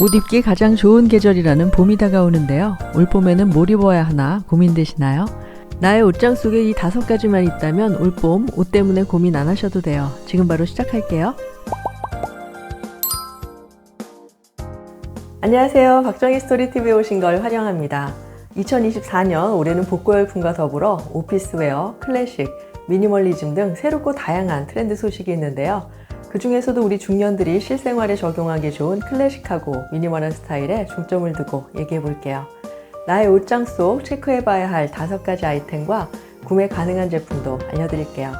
옷 입기 가장 좋은 계절이라는 봄이 다가오는데요. 올 봄에는 뭘 입어야 하나 고민되시나요? 나의 옷장 속에 이 다섯 가지만 있다면 올 봄 옷 때문에 고민 안 하셔도 돼요. 지금 바로 시작할게요. 안녕하세요. 박정희 스토리TV에 오신 걸 환영합니다. 2024년 올해는 복고 열풍과 더불어 오피스웨어, 클래식, 미니멀리즘 등 새롭고 다양한 트렌드 소식이 있는데요. 그 중에서도 우리 중년들이 실생활에 적용하기 좋은 클래식하고 미니멀한 스타일에 중점을 두고 얘기해 볼게요. 나의 옷장 속 체크해 봐야 할 다섯 가지 아이템과 구매 가능한 제품도 알려드릴게요.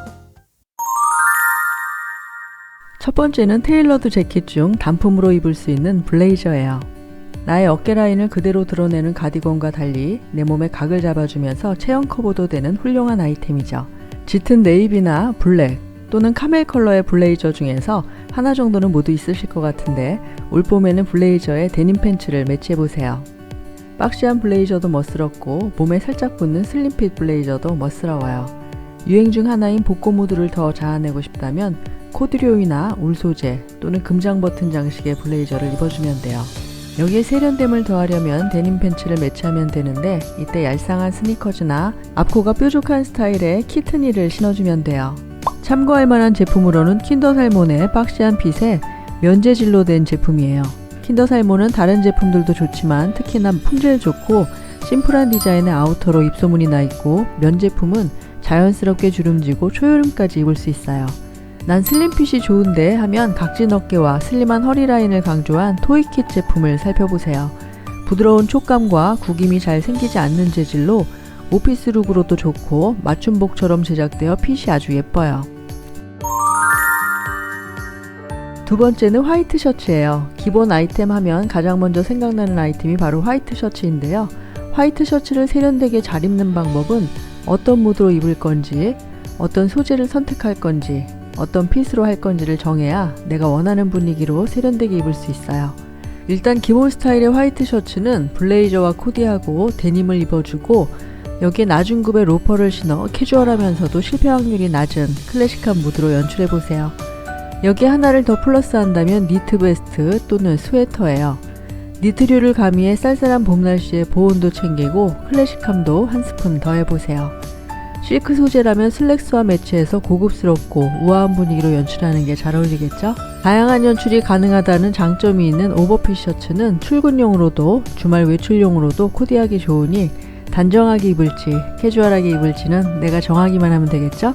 첫 번째는 테일러드 재킷 중 단품으로 입을 수 있는 블레이저예요. 나의 어깨 라인을 그대로 드러내는 가디건과 달리 내 몸의 각을 잡아주면서 체형 커버도 되는 훌륭한 아이템이죠. 짙은 네이비나 블랙 또는 카멜 컬러의 블레이저 중에서 하나 정도는 모두 있으실 것 같은데 올 봄에는 블레이저에 데님 팬츠를 매치해보세요. 박시한 블레이저도 멋스럽고 몸에 살짝 붙는 슬림핏 블레이저도 멋스러워요. 유행 중 하나인 복고 무드를 더 자아내고 싶다면 코드료이나 울 소재 또는 금장 버튼 장식의 블레이저를 입어주면 돼요. 여기에 세련됨을 더하려면 데님 팬츠를 매치하면 되는데 이때 얄쌍한 스니커즈나 앞코가 뾰족한 스타일의 키트니를 신어주면 돼요. 참고할 만한 제품으로는 킨더 살몬의 박시한 핏에 면재질로 된 제품이에요. 킨더 살몬은 다른 제품들도 좋지만 특히나 품질 좋고 심플한 디자인의 아우터로 입소문이 나 있고 면 제품은 자연스럽게 주름지고 초여름까지 입을 수 있어요. 난 슬림핏이 좋은데 하면 각진 어깨와 슬림한 허리 라인을 강조한 토이킷 제품을 살펴보세요. 부드러운 촉감과 구김이 잘 생기지 않는 재질로 오피스 룩으로도 좋고 맞춤복처럼 제작되어 핏이 아주 예뻐요. 두 번째는 화이트 셔츠예요. 기본 아이템 하면 가장 먼저 생각나는 아이템이 바로 화이트 셔츠인데요. 화이트 셔츠를 세련되게 잘 입는 방법은 어떤 무드로 입을 건지, 어떤 소재를 선택할 건지, 어떤 핏으로 할 건지를 정해야 내가 원하는 분위기로 세련되게 입을 수 있어요. 일단 기본 스타일의 화이트 셔츠는 블레이저와 코디하고 데님을 입어주고 여기에 낮은 굽의 로퍼를 신어 캐주얼하면서도 실패 확률이 낮은 클래식한 무드로 연출해보세요. 여기에 하나를 더 플러스한다면 니트 베스트 또는 스웨터예요. 니트류를 가미해 쌀쌀한 봄 날씨에 보온도 챙기고 클래식함도 한 스푼 더해보세요. 실크 소재라면 슬랙스와 매치해서 고급스럽고 우아한 분위기로 연출하는 게 잘 어울리겠죠? 다양한 연출이 가능하다는 장점이 있는 오버핏 셔츠는 출근용으로도 주말 외출용으로도 코디하기 좋으니 단정하게 입을지 캐주얼하게 입을지는 내가 정하기만 하면 되겠죠?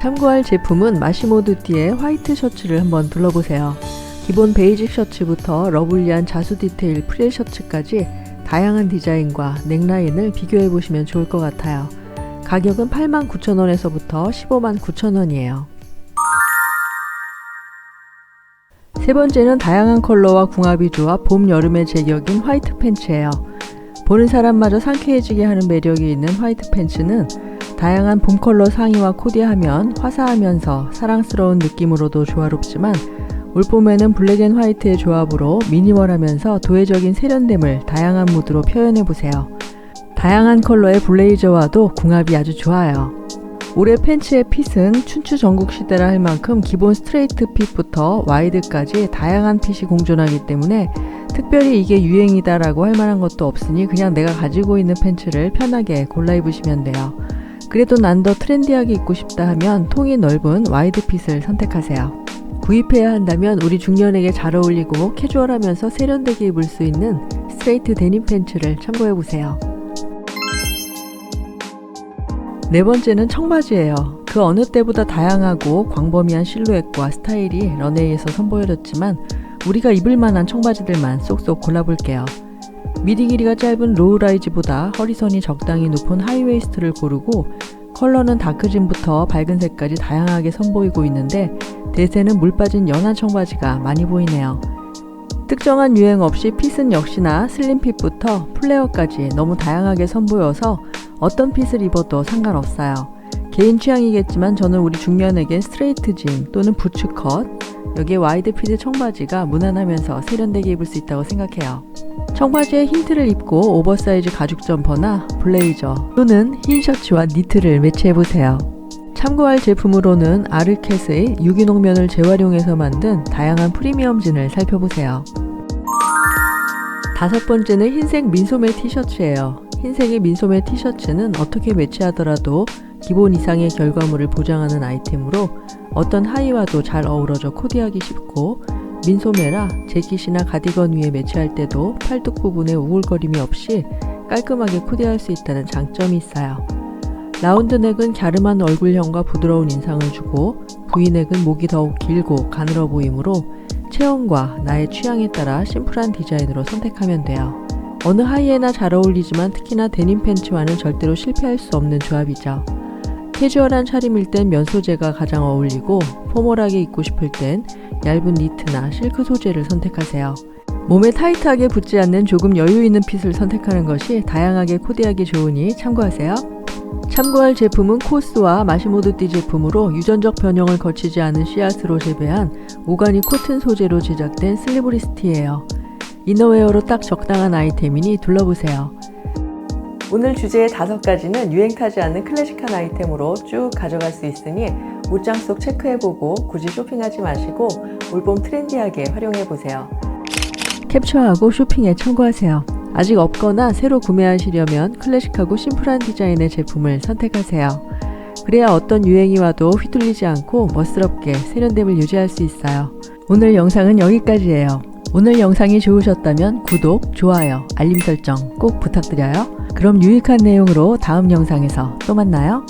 참고할 제품은 마시모드띠의 화이트 셔츠를 한번 둘러보세요. 기본 베이직 셔츠부터 러블리한 자수 디테일 프릴 셔츠까지 다양한 디자인과 넥라인을 비교해 보시면 좋을 것 같아요. 가격은 89,000원에서부터 159,000원이에요. 세 번째는 다양한 컬러와 궁합이 좋아 봄, 여름의 제격인 화이트 팬츠예요. 보는 사람마저 상쾌해지게 하는 매력이 있는 화이트 팬츠는 다양한 봄 컬러 상의와 코디하면 화사하면서 사랑스러운 느낌으로도 조화롭지만 올봄에는 블랙 앤 화이트의 조합으로 미니멀하면서 도회적인 세련됨을 다양한 무드로 표현해 보세요. 다양한 컬러의 블레이저와도 궁합이 아주 좋아요. 올해 팬츠의 핏은 춘추 전국 시대라 할 만큼 기본 스트레이트 핏부터 와이드까지 다양한 핏이 공존하기 때문에 특별히 이게 유행이다라고 할 만한 것도 없으니 그냥 내가 가지고 있는 팬츠를 편하게 골라 입으시면 돼요. 그래도 난 더 트렌디하게 입고 싶다 하면 통이 넓은 와이드 핏을 선택하세요. 구입해야 한다면 우리 중년에게 잘 어울리고 캐주얼하면서 세련되게 입을 수 있는 스트레이트 데님 팬츠를 참고해 보세요. 네 번째는 청바지예요. 그 어느 때보다 다양하고 광범위한 실루엣과 스타일이 런웨이에서 선보여졌지만 우리가 입을 만한 청바지들만 쏙쏙 골라볼게요. 미디 길이가 짧은 로우라이즈보다 허리선이 적당히 높은 하이웨이스트를 고르고 컬러는 다크진부터 밝은 색까지 다양하게 선보이고 있는데 대세는 물 빠진 연한 청바지가 많이 보이네요. 특정한 유행 없이 핏은 역시나 슬림핏부터 플레어까지 너무 다양하게 선보여서 어떤 핏을 입어도 상관없어요. 개인 취향이겠지만 저는 우리 중년에겐 스트레이트 진 또는 부츠컷 여기에 와이드 피드 청바지가 무난하면서 세련되게 입을 수 있다고 생각해요. 청바지에 흰트를 입고 오버사이즈 가죽 점퍼나 블레이저 또는 흰 셔츠와 니트를 매치해보세요. 참고할 제품으로는 아르켓의 유기농 면을 재활용해서 만든 다양한 프리미엄 진을 살펴보세요. 다섯 번째는 흰색 민소매 티셔츠예요. 흰색의 민소매 티셔츠는 어떻게 매치하더라도 기본 이상의 결과물을 보장하는 아이템으로 어떤 하의와도 잘 어우러져 코디하기 쉽고 민소매라 재킷이나 가디건 위에 매치할 때도 팔뚝 부분에 우글거림이 없이 깔끔하게 코디할 수 있다는 장점이 있어요. 라운드넥은 갸름한 얼굴형과 부드러운 인상을 주고 V넥은 목이 더욱 길고 가늘어 보이므로 체형과 나의 취향에 따라 심플한 디자인으로 선택하면 돼요. 어느 하의에나 잘 어울리지만 특히나 데님 팬츠와는 절대로 실패할 수 없는 조합이죠. 캐주얼한 차림일 땐 면 소재가 가장 어울리고 포멀하게 입고 싶을 땐 얇은 니트나 실크 소재를 선택하세요. 몸에 타이트하게 붙지 않는 조금 여유 있는 핏을 선택하는 것이 다양하게 코디하기 좋으니 참고하세요. 참고할 제품은 코스와 마시모도띠 제품으로 유전적 변형을 거치지 않은 씨앗으로 재배한 오가닉 코튼 소재로 제작된 슬리브리스트예요. 이너웨어로 딱 적당한 아이템이니 둘러보세요. 오늘 주제의 다섯 가지는 유행 타지 않는 클래식한 아이템으로 쭉 가져갈 수 있으니 옷장 속 체크해보고 굳이 쇼핑하지 마시고 올봄 트렌디하게 활용해보세요. 캡처하고 쇼핑에 참고하세요. 아직 없거나 새로 구매하시려면 클래식하고 심플한 디자인의 제품을 선택하세요. 그래야 어떤 유행이 와도 휘둘리지 않고 멋스럽게 세련됨을 유지할 수 있어요. 오늘 영상은 여기까지예요. 오늘 영상이 좋으셨다면 구독, 좋아요, 알림 설정 꼭 부탁드려요. 그럼 유익한 내용으로 다음 영상에서 또 만나요.